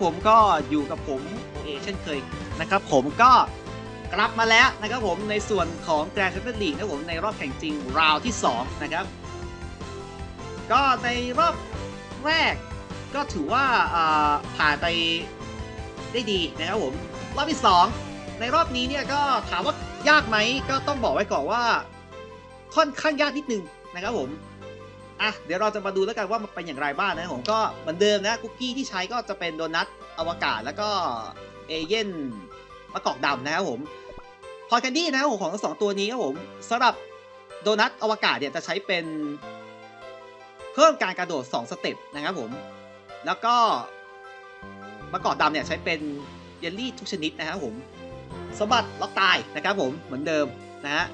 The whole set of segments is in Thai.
ผมก็อยู่กับผมโอเอเช่นเคยนะครับ ผมก็กลับมาแล้วนะครับผมในส่วนของแกรนด์แชมเปี้ยนลีกนะครับผมในรอบแข่งจริงราวที่ 2 นะครับ ก็ในรอบแรกก็ถือว่าอ่าผ่านไปได้ดีนะครับผม รอบที่ 2 ในรอบนี้เนี่ยก็ถามว่ายากไหมก็ต้องบอกไว้ก่อนว่า ค่อนข้างยากนิดนึงนะครับผม อะเดี๋ยวเราจะมาดูแล้วกันว่ามันเป็นอย่างไรบ้างนะครับผมก็เหมือนเดิมนะคุกกี้ที่ใช้ก็จะเป็นโดนัทอวกาศแล้วก็เอเย่นมะกอกดำนะครับผมพอแคนดี้นะครับผมของทั้งสองตัวนี้ครับผมสำหรับโดนัทอวกาศเนี่ยจะใช้เป็น เพิ่มการกระโดด 2 สเต็ปนะครับผม แล้วก็มะกอกดำเนี่ยใช้เป็นเยลลี่ทุกชนิดนะครับผมสมบัติล็อกตายนะครับผมเหมือนเดิมนะฮะ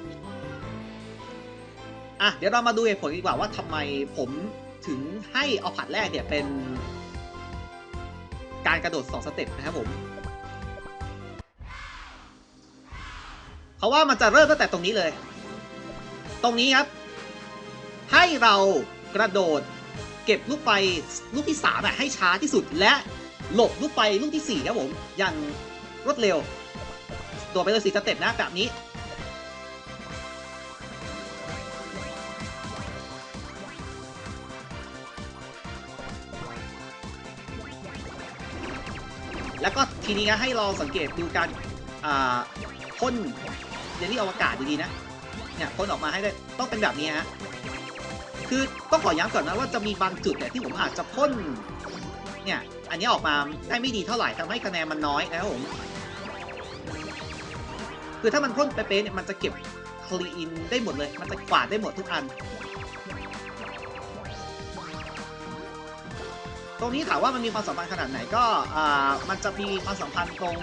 อะเดี๋ยวเรามาดูเหตุผลดีกว่าว่าทำไมผมถึงให้เอาผัดแรกเนี่ยเป็น การกระโดด 2 สเต็ปนะครับผมเพราะว่ามันจะเริ่มตั้งแต่ตรงนี้เลย ตรงนี้ครับ ให้เรากระโดดเก็บลูกไฟลูกที่3อะให้ช้าที่สุดและหลบลูกไฟลูกทีสี่4ครับผมอย่างรวดเร็วโดดไปเลยสี่สเต็ปนะแบบนี้ แล้วก็ทีนี้นะให้ลองสังเกตดูการพ่นเยลลี่อวกาศดีๆนะ เนี่ยพ่นออกมาให้ได้ต้องเป็นแบบนี้ฮะ คือต้องขอย้ำก่อนนะว่าจะมีบางจุดเนี่ยที่ผมอาจจะพ่น เนี่ย อันนี้ออกมาได้ไม่ดีเท่าไหร่ทำให้คะแนนมันน้อยนะครับผม คือถ้ามันพ่นเป๊ะๆเนี่ยมันจะเก็บคลีนได้หมดเลย มันจะกวาดได้หมดทุกอัน ตรงนี้ถามว่ามันมีความสัมพันธ์ขนาดไหนก็มันจะมีความสัมพันธ์ตรง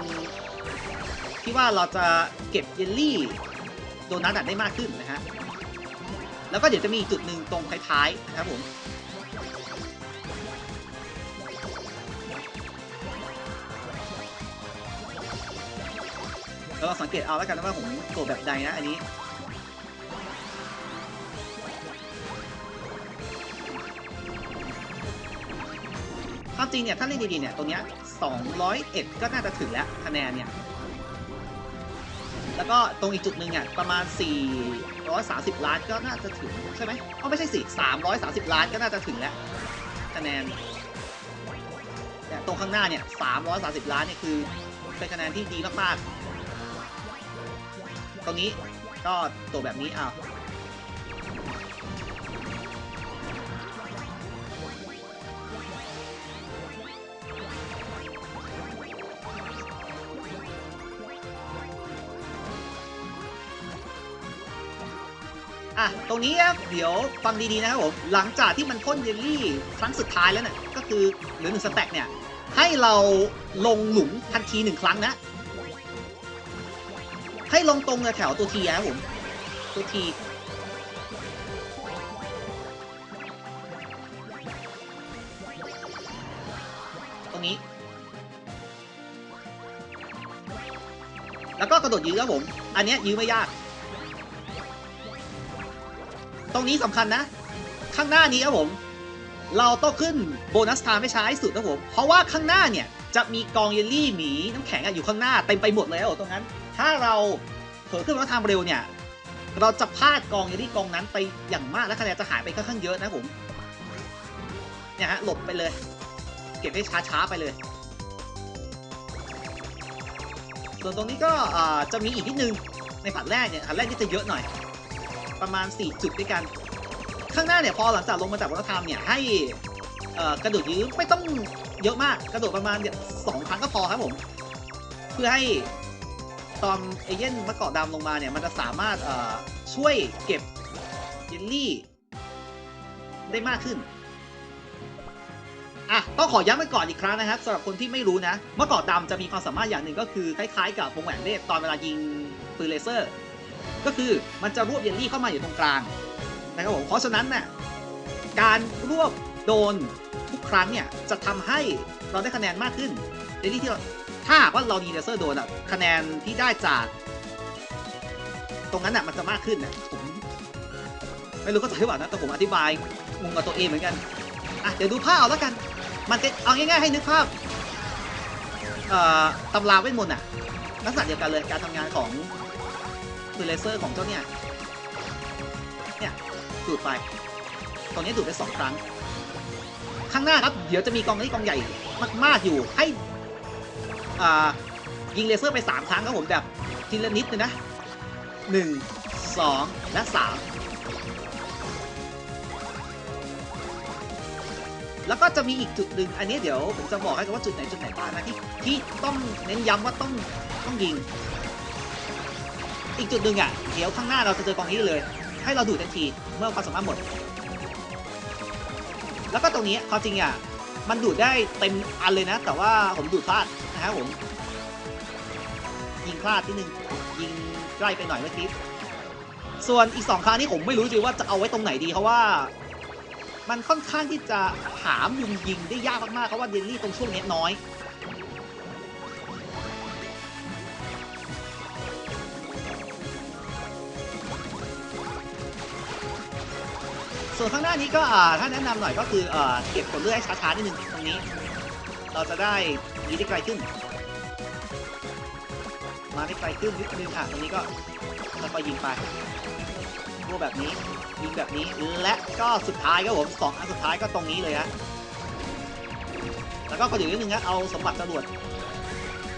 ที่ว่าเราจะเก็บเยลลี่โดนัทได้มากขึ้นนะฮะ แล้วก็เดี๋ยวจะมีจุดหนึ่งตรงท้ายๆนะครับผมแล้วเราสังเกตเอาแล้วกันว่าผมโกรธแบบใดนะอันนี้ ความจริงเนี่ยถ้าเล่นดีๆเนี่ยตรงเนี้ย201 ก็น่าจะถึงแล้วคะแนนเนี่ย แล้วก็ตรงอีกจุดหนึ่งเนี่ยประมาณ 430 ล้านก็น่าจะถึงใช่ไหมอ๋อไม่ใช่สิ330 ล้านก็น่าจะถึงแล้วคะแนนเนี่ยตรงข้างหน้าเนี่ย 330 ล้านเนี่ยคือเป็นคะแนนที่ดีมากๆ ตรงนี้ก็ตัวแบบนี้อ้าว อะตรงนี้ครับเดี๋ยวฟังดีๆนะครับผมหลังจากที่มันพ่นเยลลี่ครั้งสุดท้ายแล้วเนี่ยก็คือเหลือหนึ่งสแต็กเนี่ยให้เราลงหลุมทันทีหนึ่งครั้งนะให้ลงตรงแถวตัวทีนะครับผมตัวทีตรงนี้ แล้วก็กระโดดยื้อครับผม อันนี้ยื้อไม่ยาก ตรงนี้สำคัญนะ ข้างหน้านี้ครับผม เราต้องขึ้นโบนัสไทม์ให้ช้าที่สุดนะผม เพราะว่าข้างหน้าเนี่ยจะมีกองเยลลี่หมีน้ำแข็งอยู่ข้างหน้าเต็มไปหมดเลยครับตรงนั้น ถ้าเราเผลอขึ้นโบนัสไทม์เร็วเนี่ยเราจะพลาดกองเยลลี่กองนั้นไปอย่างมากและคะแนนจะหายไปค่อนข้างเยอะนะผมเนี่ยฮะหลบไปเลย เก็บให้ช้าๆไปเลย ส่วนตรงนี้ก็จะมีอีกนิดนึงในผัดแรกเนี่ยผัดแรกนี่จะเยอะหน่อย ประมาณ 4 จุดด้วยกัน ข้างหน้าเนี่ยพอหลังจากลงมาจากวัฒนธรรมเนี่ยให้กระโดดยื้อไม่ต้องเยอะมากกระโดดประมาณเนี่ยสองครั้งก็พอครับผม เพื่อให้ตอนเอเย่นมะกอกดำลงมาเนี่ยมันจะสามารถช่วยเก็บเยลลี่ได้มากขึ้นอะต้องขอย้ำไปก่อนอีกครั้งนะครับสำหรับคนที่ไม่รู้นะมะกอกดำจะมีความสามารถอย่างหนึ่งก็คือคล้ายๆกับวงแหวนเวทตอนเวลายิงปืนเลเซอร์ ก็คือมันจะรวบเยลลี่เข้ามาอยู่ตรงกลางนะครับผมเพราะฉะนั้นน่ะการรวบโดนทุกครั้งเนี่ยจะทำให้เราได้คะแนนมากขึ้นเยลลี่ที่ถ้าว่าเราดีเลเซอร์โดนอะคะแนนที่ได้จากตรงนั้นอะมันจะมากขึ้นนะผมไม่รู้เข้าใหรือเปล่านะแต่ผมอธิบายงงกับตัวเองเหมือนกันอะเดี๋ยวดูภาพเอาแล้วกัน มันจะเอาง่ายๆให้นึกภาพเอ่อตำราเวทมนต์อะลักษณะเดียวกันเลยการทำงานของ คือเลเซอร์ของเจ้าเนี่ย เนี่ยดูดไปตรงนี้ดูดไปสองครั้ง ข้างหน้าครับ เดี๋ยวจะมีกองนี้กองใหญ่มากๆอยู่ ให้อ่ายิงเลเซอร์ไป3ครั้งครับผมแบบทีละนิดเลยนะ1 2และ3แล้วก็จะมีอีกจุดหนึ่งอันนี้เดี๋ยวผมจะบอกให้กันว่าจุดไหนจุดไหนบ้างนะที่ที่ต้องเน้นย้ำว่าต้องต้องยิง อีกจุดหนึ่งอะเดี๋ยวข้างหน้าเราจะเจอกองนี้เลย ให้เราดูดทันทีเมื่อความสามารถหมด แล้วก็ตรงนี้ความจริงอะมันดูดได้เต็มอันเลยนะ แต่ว่าผมดูดพลาดนะครับผม ยิงพลาดนิดนึงยิงใกล้ไปหน่อยเมื่อกี้ส่วนอีกสองครั้งนี้ผมไม่รู้จริงว่าจะเอาไว้ตรงไหนดีเพราะว่า มันค่อนข้างที่จะหามุมยิงได้ยากมากๆเพราะว่าเดนลี่ตรงช่วงนี้น้อย ส่วนข้างหน้านี้ก็ถ้าแนะนำหน่อยก็คือเอ่เก็บผลเลือดให้ช้าๆนิดนึงตรงนี้ เราจะได้ยิงได้ไกลขึ้น มาได้ไกลขึ้นนิดนึงค่ะตรงนี้ก็ค่อยๆยิงไปพวกแบบนี้ยิงแบบนี้และก็สุดท้ายครับผมสองอันสุดท้ายก็ตรงนี้เลยฮะแล้วก็กระดิ่งนิดนึงนะเอาสมบัติจรวด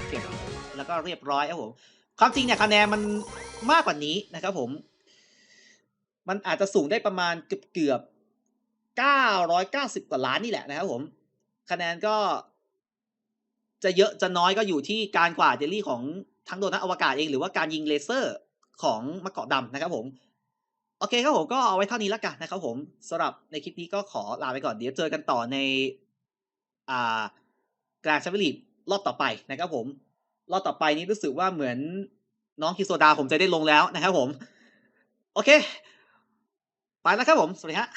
เก็บแล้วก็เรียบร้อยครับผมความจริงเนี่ยคะแนนมันมากกว่านี้นะครับผม มันอาจจะสูงได้ประมาณเกือบเกือบ990 กว่าล้านนี่แหละนะครับผม คะแนนก็ จะเยอะจะน้อยก็อยู่ที่การกวาดเดลี่ของทั้งโดนัทอวกาศเองหรือว่าการยิงเลเซอร์ของมะเกาะดำนะครับผม โอเคครับผมก็เอาไว้เท่านี้แล้วกันนะครับผมสำหรับในคลิปนี้ก็ขอลาไปก่อนเดี๋ยวเจอกันต่อในอ่ากรนด์แชมเปี้ยนลีกรอบต่อไปนะครับผม รอบต่อไปนี้รู้สึกว่าเหมือนน้องคิโซดาผมจะได้ลงแล้วนะครับผม โอเค ไปแล้วครับผม สวัสดีฮะ